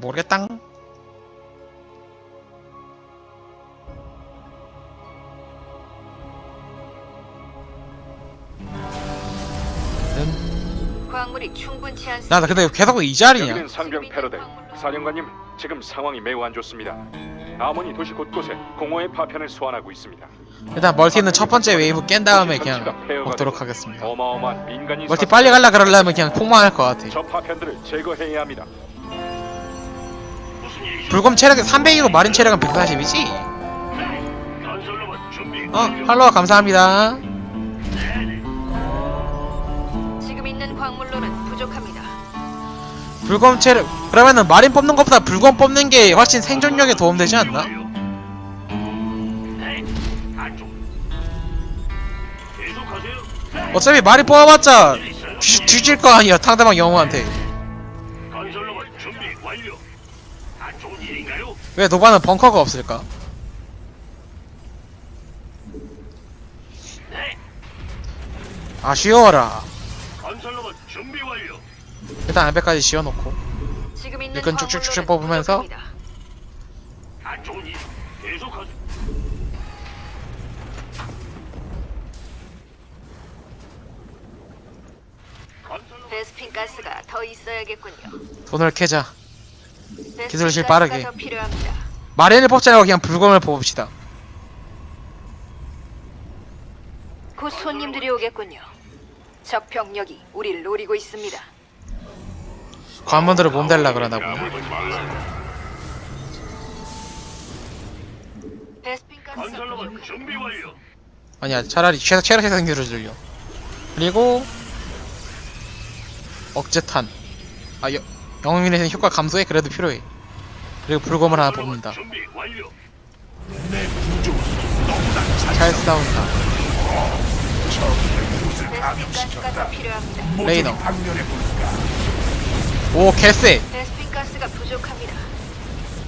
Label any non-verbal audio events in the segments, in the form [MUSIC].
모르겠당. 광물이 충분치 않습니다. 나 근데 계속 이 자리냐? 여기는 상병 패러다임. 사령관님, 지금 상황이 매우 안 좋습니다. 아몬이 도시 곳곳에 공허의 파편을 소환하고 있습니다. 일단 멀티는 첫 번째 웨이브 깬 다음에 그냥 먹도록 하겠습니다. 어마어마한 민간인 멀티 사상- 빨리 갈라 그러려면 그냥 폭망할 것 같아. 저 파편들을 제거해야 합니다. 불검 체력이 300이고 마린 체력은 140이지? 건설로봇 준비 어, 할로 감사합니다. 지금 있는 광물로는 부족합니다. 불검 체력 그러면은 마린 뽑는 것보다 불검 뽑는 게 훨씬 생존력에 도움되지 않나? 어차피 마린 뽑아봤자 뒤, 뒤질 거 아니야 상대방 영웅한테. 왜 노바는 벙커가 없을까? 네. 아쉬워라. 건설로봇 준비 완료. 일단 안배까지 지어놓고. 지금 있는 일꾼 쭉쭉쭉쭉 뽑으면서 부족합니다. 안 좋은 일. 계속하세요. 건설로봇 베스핀 가스가 더 있어야겠군요. 돈을 캐자. 기술실 가스가 빠르게. 더 필요합니다. 마린을 뽑지 말고 그냥 불검을 뽑읍시다. 곧 손님들이 오겠군요. 적 병력이 우리를 노리고 있습니다. 관문들을 몸달라 그러나 보네. 베스핀 가스가 건설로봇 부족합니다. 준비 완료. 아니야 차라리 최소 체력 생성률을 줄려. 그리고 억제탄. 아 여, 영웅인의 효과 감소에 그래도 필요해. 그리고 불검을 하나 뽑는다. 잘 싸운다. 레이너. 오 개쎄. 베스핀 가스가 부족합니다.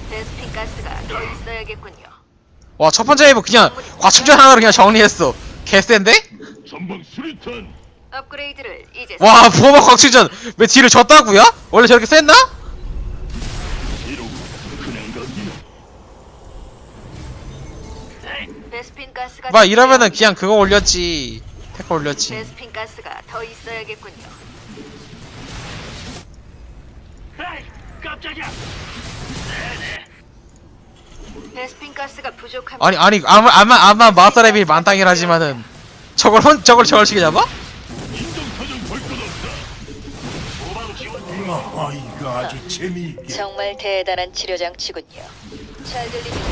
베스핀 가스가 더 있어야겠군요. 와 첫 번째 웨이브 그냥 과충전 하나로 그냥 정리했어. 개쎄인데? 전방 수리탄. 업그레이드를 이제 와 보호막 과충전 왜 뒤를 졌다고요? 원래 저렇게 셌나? 베스핀 가스가 막더 이러면은. 그냥 그거 올렸지. 테크 올렸지. 베스핀 가스가 더 있어야겠군요. 에이, 깜짝이야. 베스핀 가스가 부족합니다. 아니 아니 아마 아마 아마 마스터랩이 만땅이라지만은 저걸 혼 저걸 저걸 시게 잡아? 지원. 아, 이거 아주 재미있게 정말 대단한 치료 장치군요. 잘 들립니다.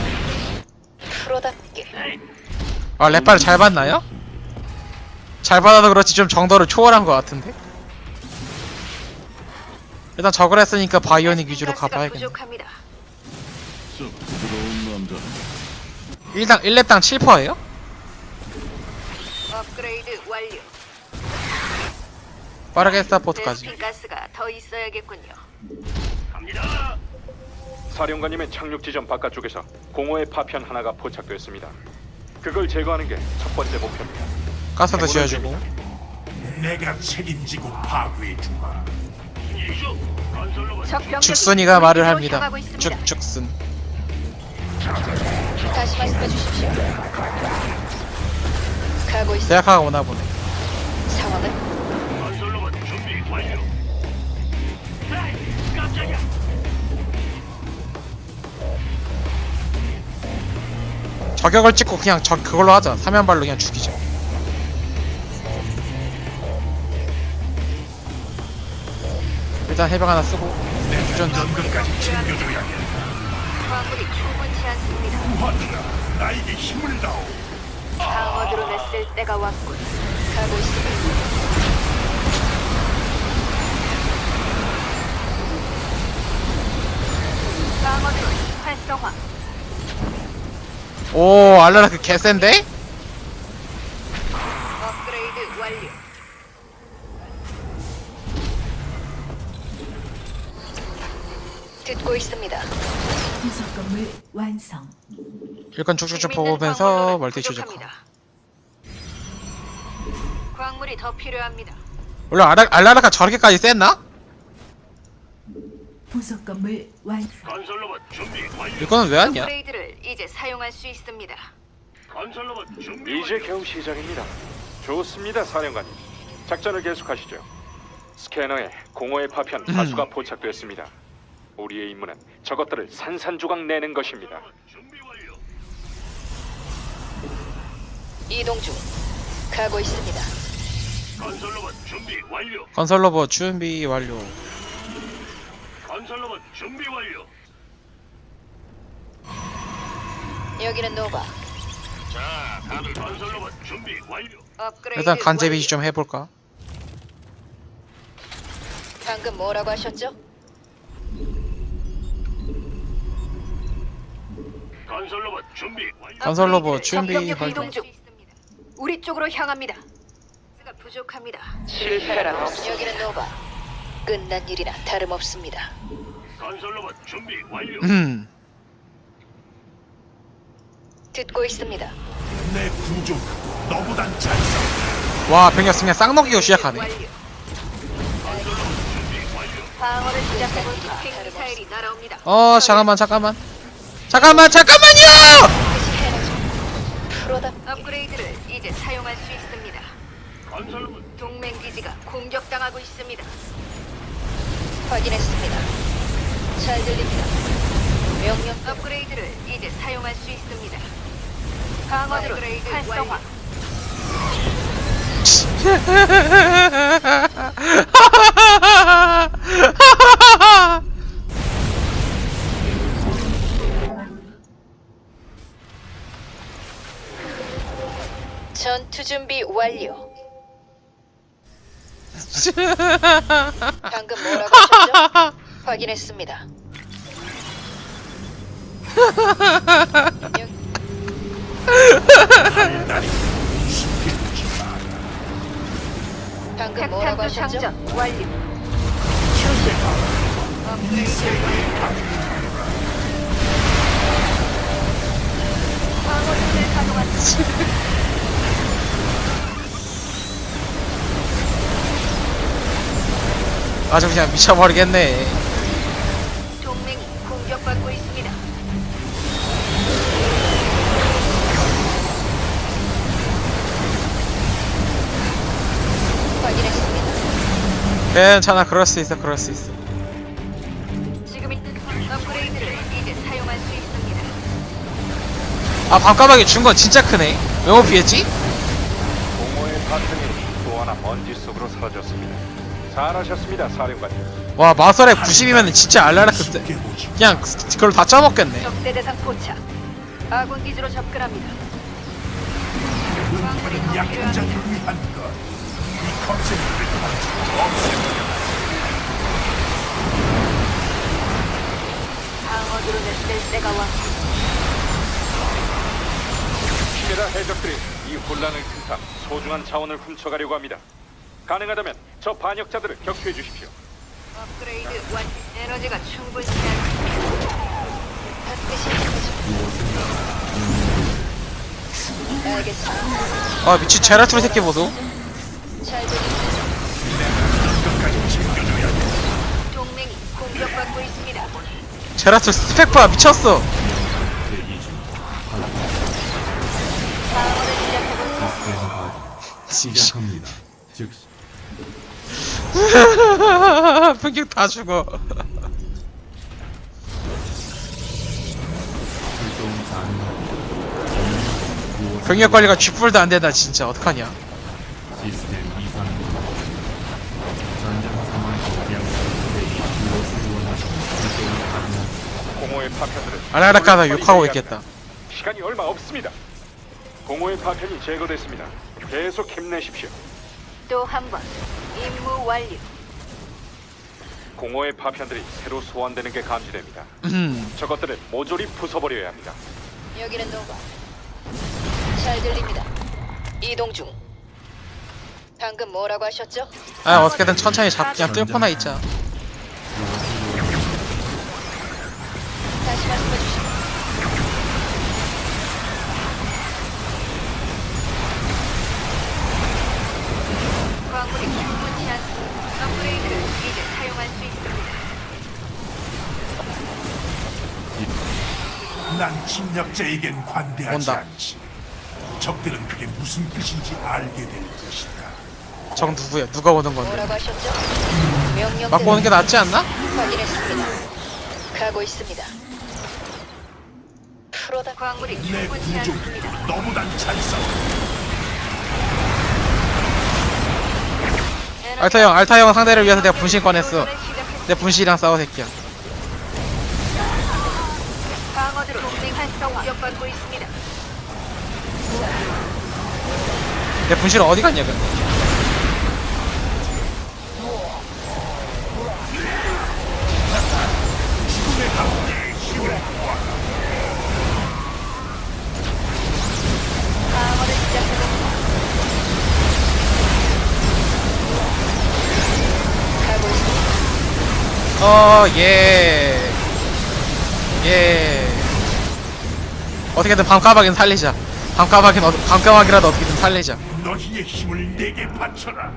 프로답게 아 랩발을 잘 받나요? 잘 받아도 그렇지 좀 정도를 초월한 것 같은데. 일단 저걸 했으니까 바이오닉 위주로 가스가 가봐야겠네. 부족합니다. 썩 부드러운 남자. 1당 1렙당 7%예요? 업그레이드. 빠르게 사포트까지. 베스핀 가스가 더 있어야겠군요. 갑니다. 사령관님의 착륙 지점 바깥쪽에서 공허의 파편 하나가 포착됐습니다. 그걸 제거하는 게 첫 번째 목표입니다. 가스도 지어주고. 내가 책임지고 파괴해주마 일조. 건설로봇 적 병력이 죽순이가 말을 합니다. 향하고 있습니다. 죽 죽순. 다시 말씀해 주십시오. 가고 있습니다. 대학하가 오나 보네. 상황은 저격을 찍고 그냥 저 그걸로 하자. 사면발로 그냥 죽이자. 일단 해병 하나 쓰고 주전 좀. 끝까지 챙겨줘야 해 광물이 충분치 않습니다. 무한이가 나에게 힘을 다오 방어드로 냈을 때가 왔군. 가고 있습니다. 방어드로 활성화. 오 알라라 그 개센데? 업그레이드 완료. 듣고 있습니다. 부속 건물 완성. 일건 쭉쭉쭉 뽑으면서 멀티. 부족합니다. 광물이 더 필요합니다. 원래 알라, 알라라가 저렇게까지 셌나? 부속 건물 완성. 건설로봇 준비 완료. 이거는 왜 왔냐? 업그레이드를 이제 사용할 수 있습니다. 건설로봇 준비 이제. 겨우 시작입니다. 좋습니다, 사령관님. 작전을 계속하시죠. 스캐너에 공허의 파편 다수가 포착됐습니다. 우리의 임무는 저것들을 산산조각 내는 것입니다. 준비 완료. 이동 중. 가고 있습니다. 건설로봇 준비 완료. 건설 로봇 준비 완료. 건설로봇 준비 완료. 여기는 노바. 자, 다들 건설로봇 준비 완료. 업그레이드 일단 간제비 완료. 좀 해볼까? 방금 뭐라고 하셨죠? 건설로봇 준비 완료. 건설로봇 준비 적격력 완료. 이동 중. 우리 쪽으로 향합니다. 가 부족합니다. 실패라 여기는 노바. 끝난 일이나 다름없습니다. 건설로봇 준비 완료. 음. 듣고 있습니다. 내 구조 너보단 잘 싸워. 와 병력 승냥 쌍넘기고 시작하네. 완료. 방어를 시작해볼까? 핵미사일이 날아옵니다. 어 잠깐만 잠깐만. 잠깐만 잠깐만요. 업그레이드를 이제 사용할 수 있습니다. 건설로봇 동맹 기지가 공격당하고 있습니다. 확인했습니다. 잘 들립니다. 명령 업그레이드를 이제 사용할 수 있습니다. 방어드로 활성화. 전투 준비 완료. [LAUGHS] 방금 뭐라고 하셨죠? [LAUGHS] 확인했습니다. 여- 방금 뭐라고 하셨죠? 완료. [LAUGHS] 아주 그냥 미쳐버리겠네. 동맹이 공격받고 있습니다. 확인했습니다. 괜찮아 그럴 수 있어 그럴 수 있어. 지금 있는 업그레이드를 이제 사용할 수 있습니다. 아 밤까마귀 준 건 진짜 크네. 왜 못 피했지? 공허의 파편이 또 하나 먼지 속으로 사라졌습니다. 잘하셨습니다, 사령관님. 와 마설에 90이면 진짜 알라라크 때 쉽게 보지. 그냥 그걸 다 짜먹겠네. 적대 대상 포착. 아군 기지로 접근합니다. 은폐는 약한 자를 위한 것. 이 검색을 방어드로 냈을 때가 왔고 키메라 해적들이 이 혼란을 틈타 소중한 자원을 훔쳐가려고 합니다. 가능하다면 저 반역자들을 격추해 주십시오. 업그레이드 완 에너지가 충분치 않습니다. 알겠습니다. 아 미친 제라툴 새끼 보소. 잘 들립니다. 동맹이 공격받고 있습니다. 제라툴 스펙파 미쳤어. 방어를? 시작합니다. 즉시 [LAUGHS] 분격 다 죽어. 병력 관리가 쥐뿔도 안 된다 진짜 어떡하냐. 시스템 이상. 전장 상황 대응 무엇을 원하시 출동 가능합니다. 공허의 파편들을 알라라카가 빨리 욕하고 있겠다. 시간이 얼마 없습니다. 공허의 파편이 제거됐습니다. 계속 힘내십시오. 또 한 번. 임무 완료. 공허의 파편들이 새로 소환되는 게 감지됩니다. 음. 저것들을 모조리 부숴버려야 합니다. 여기는 노바. 잘 들립니다. 이동 중. 방금 뭐라고 하셨죠? 아 어떻게든 천천히 잡 그냥 뚫고나 있자. 난 침략자에겐 관대하지 온다. 않지. 적들은 그게 무슨 뜻인지 알게 될 것이다. 정 누구야? 누가 오는 건데? 뭐라고 하셨죠? 명령 맞고 오는 게 낫지 않나? 확인했습니다. 가고 있습니다. 프로다 광물이 내 충분치 구조 않습니다. 너무 난잘 싸워. 알타 형, 알타 형 상대를 위해서 내가 분신 꺼냈어. 내 분신이랑 싸워 새끼야. 활성화 공격받고 있습니다. 내 분신은 어디 갔냐 근데? 방어를 시작합니다. 가고 있습니다. 어, 예. 예. 어떻게든 밤까마귀는 살리자. 밤까마귀는 어, 밤까마귀라도 어떻게든 살리자. 너희의 힘을 내게 바쳐라.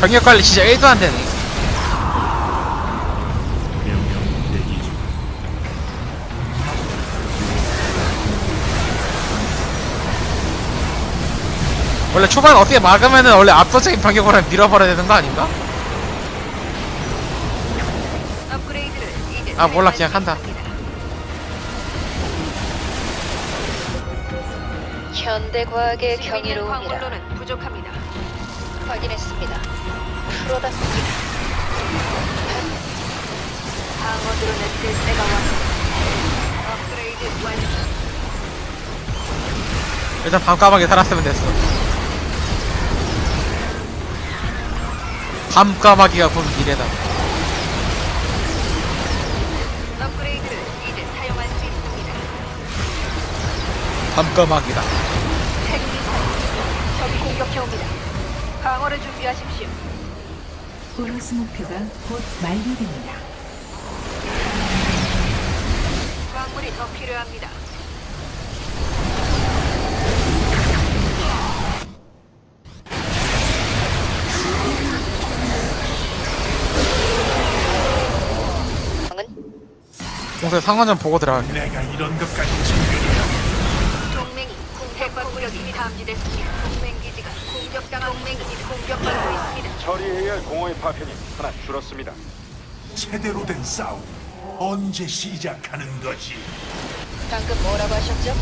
병력 관리 진짜 1도 안 되네. 명령 중 원래 초반 어떻게 막으면은 원래 압도적인 병력으로 밀어버려야 되는 거 아닌가? 업그레이드를 이제 아, 몰라, 그냥 수 한다. 현대 과학의 경이로움이라 광물로는 부족합니다. 확인했습니다. 프로답습니다. 방어 드론을 쓸 때가 왔습니다. 업그레이드 완료. 일단 밤까마귀 살았으면 됐어. 밤까마귀가 곧 미래다. 밤까마귀다. 적이 공격해옵니다. 방어를 준비하십시오. 보너스 목표가 곧 만료됩니다. 광물이 더 필요합니다. 상황 좀 보고 들어갈게. 내가 이런 것까지 챙겨야 동맹이 공격받고력이 감지됐습니다. 동맹 기지가 공격당한 동맹 기지 공격받고 있습니다. 처리해야 할 공허의 파편이 하나 줄었습니다. 제대로 된 싸움 언제 시작하는 거지? 방금 뭐라고 하셨죠?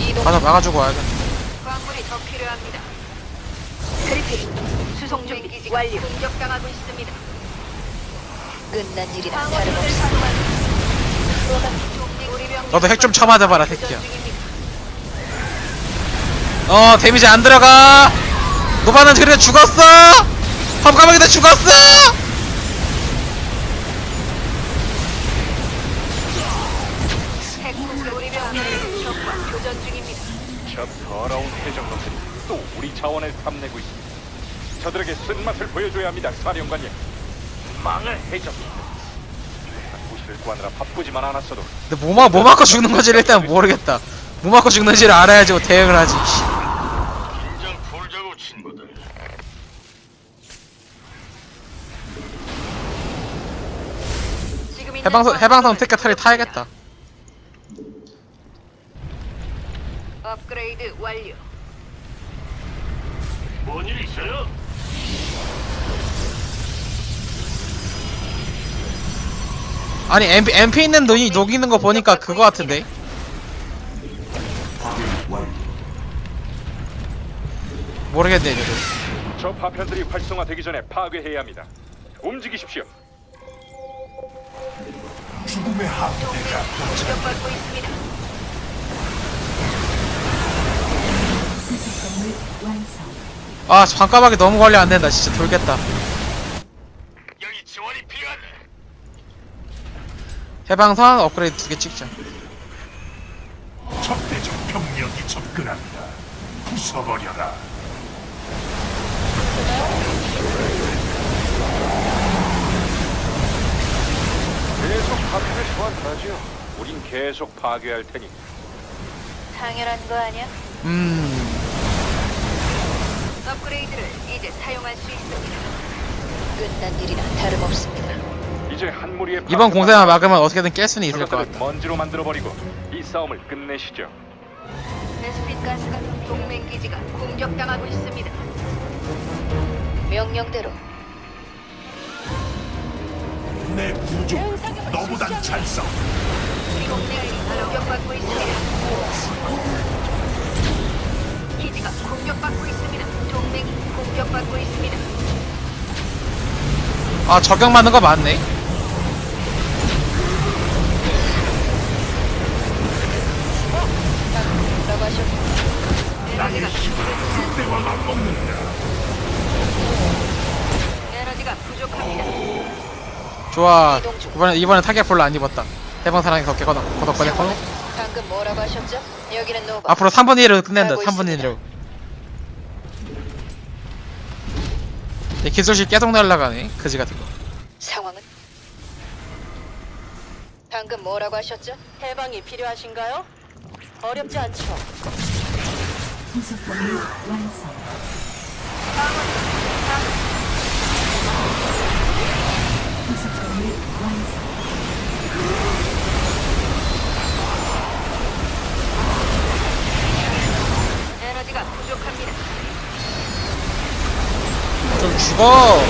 이동 가서 막아주고 와야겠네. 광물이 더 필요합니다. 그리핀 수송 준비 기지 완료. 공격당하고 있습니다. 끝난 일이라 다름없습니다. 너도 핵좀 쳐맞아봐라, 새끼야. 어, 데미지 안 들어가! 노바는 그래 죽었어! 밤까마귀도 죽었어! 저 더러운 해적놈들이 또 우리 자원을 탐내고 있습니다. 저들에게 쓴맛을 보여줘야 합니다, 사령관님. 망할 해적. 무시를 구하느라 바쁘지만 않았어도 근데 뭐, 막, 뭐 맞고 죽는 건지를 일단 모르겠다. 뭐 맞고 죽는지를 알아야지 뭐 대응을 하지. 긴장 풀자고 친구들. 지금 있는 해방선, 해방선 특가 탈이 타야겠다. 업그레이드 완료. 뭔일 있어요? 아니, MP, MP 있는 눈이 녹이는 거 보니까 그거 같은데? 모르겠네, 저도. 저 파편들이 활성화되기 전에 파괴해야 합니다. 움직이십시오. 죽음의 함대가. 공격받고 있습니다. 부속 건물 완성. 아, 밤까마귀 너무 관리 안 된다. 진짜 돌겠다. 여기 지원이 필요하다. 해방선 업그레이드 두 개 찍자. 적대적 병력이 접근한다. 부숴버려라. 계속 파편을 소환하지요. 우린 계속 파괴할 테니 당연한 거 아니야? 음, 업그레이드를 이제 사용할 수 있습니다. 끝난 일이나 다름없습니다. 이제 한 무리의 이번 파편만 공세만 막으면 어떻게든 깰 수는 있을 것 저것들을 같아 먼지로 만들어 버리고 이 싸움을 끝내시죠. 베스핀 가스가 동맹 기지가 공격당하고 있습니다. 명령대로 내 부족 너보단 잘 싸워. 우리 동맹이 공격받고 있습니다. 기지가 공격받고 있습니다. 동맹이 공격받고 있습니다. 아 저격 맞는 거 맞네 좋아 이번에 이번에 타겟 별로 안 입었다 해방 사랑이 덕게 거덕 거덕거려 상황은 방금 뭐라고 하셨죠? 여기는 노바. 앞으로 3분의 1로 끝낸다 하고 3분의 있습니다. 1로 내 기술실 계속 날라가네 그지 같은 거 상황은 방금 뭐라고 하셨죠? 해방이 필요하신가요? 어렵지 않죠. 건물 완성. 부속 건물 완성. 에너지가 부족합니다. 좀 죽어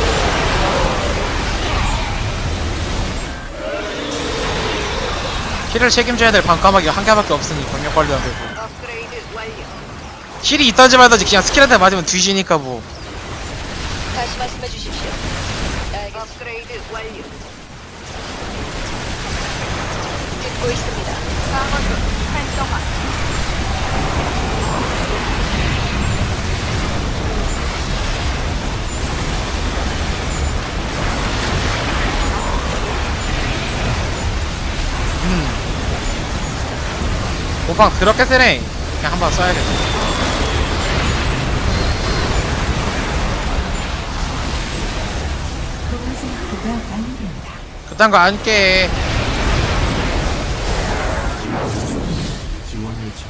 힐을 책임져야 될 반까마귀가 한 개밖에 없으니 병력 관리도 안 되고 업그레이드 완료. 힐이 있던지 말던지 그냥 스킬한테 맞으면 뒤지니까 뭐 다시 말씀해 주십시오. 알겠습니다. 업그레이드 완료. 듣고 있습니다. 방어선 활성화. 오빵 그렇게 세네 그냥 한번 써야겠다 완료됩니다. 그딴 거 안 깨.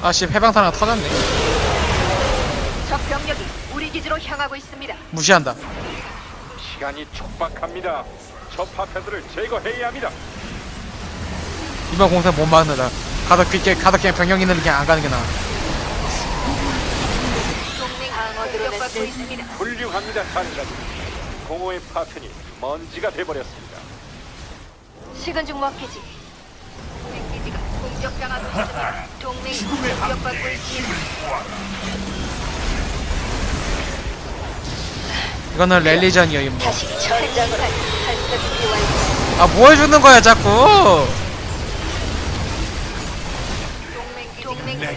아씨 해방사랑 터졌네 적 병력이 우리 기지로 향하고 있습니다. 무시한다 시간이 촉박합니다. 저 파편들을 제거해야 합니다. 이번 공세 못 막는다 가덕 그게 가덕 그냥 병력 있는 데 그냥 안 가는 게 나아 동맹 방어드로 받고 있습니다. 훌륭합니다, 사령관님. 공허의 파편이 먼지가 돼버렸습니다. 식은 죽 먹기지. 동맹 기지가 공격당하고 있습니다. 동맹이 공격받고 있습니다. 힘을 모아라. 이거는 랠리전이야 임뭐 다시 전장으로 발사 준비 완료. 아 뭐 해주는 거야 자꾸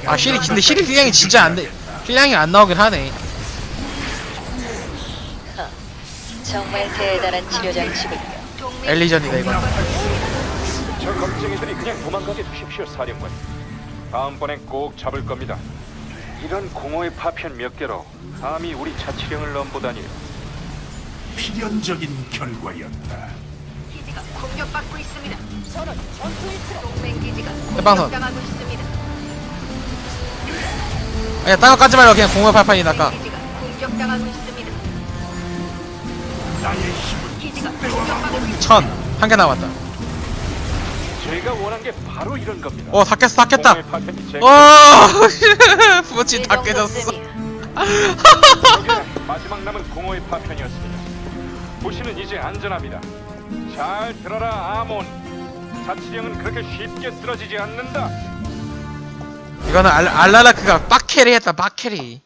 아 힐이 근데 힐이 힐량이 진짜 안돼 힐량이 안 나오긴 하네 정말 대단한 치료 장치군요. 엘리전이다 이거 저 겁쟁이들이 그냥 도망가게 두십시오, 사령관님. 다음번엔 꼭 잡을 겁니다. 이런 공허의 파편 몇 개로 감히 우리 자치령을 넘보다니 필연적인 결과였다. 기지가 공격받고 있습니다. 동맹 기지가 해방선. 공격당하고 있습니다. 아니 딴거 까지 말고 그냥 공업 팔판이 낚아 동맹 기지가 공격당하고 있습니다. 나의 힘을 기지가 공격받고 있습니다. 천 한 개 남았다 제가 원한 게 바로 이런 겁니다. 어다 깼어 다 깼다 공허의 파편이 제어 [LAUGHS] [LAUGHS] 부치 다이 깨졌어 [LAUGHS] 마지막 남은 공허의 파편이었습니다. 도시는 이제 안전합니다. 잘 들어라, 아몬. 자치령은 그렇게 쉽게 쓰러지지 않는다. 이거는 알, 알라라크가 빡캐리 했다 빡캐리